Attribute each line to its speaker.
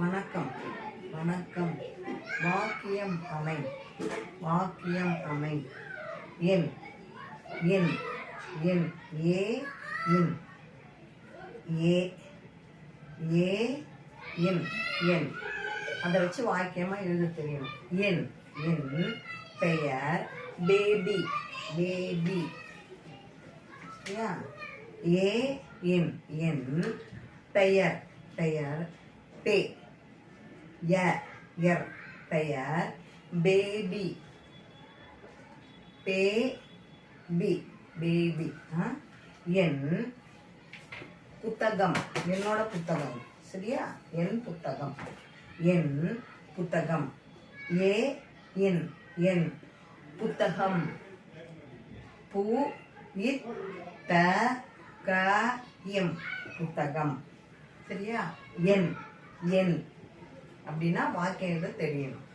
Speaker 1: வணக்கம். வணக்கம். வாக்கியம் அமை வாக்கியம் அமை என். என். என். ஏ. இன் ஏ. ஏ. என். என். அதை வச்சு வாக்கியமாக எழுத தெரியணும் என். என் பெயர் பேபி. பேபி. ஏ. என். என் பெயர். பெயர் பே. ய எர் பெயர் பேபி பே பி பேபி என் புத்தகம். என்னோட புத்தகம். சரியா? என் புத்தகம். என் புத்தகம். ஏ என் என் புத்தகம். பூ இத் த க எம் புத்தகம். சரியா? என் என் அப்படின்னா வாக்கியங்கள் தெரியணும்.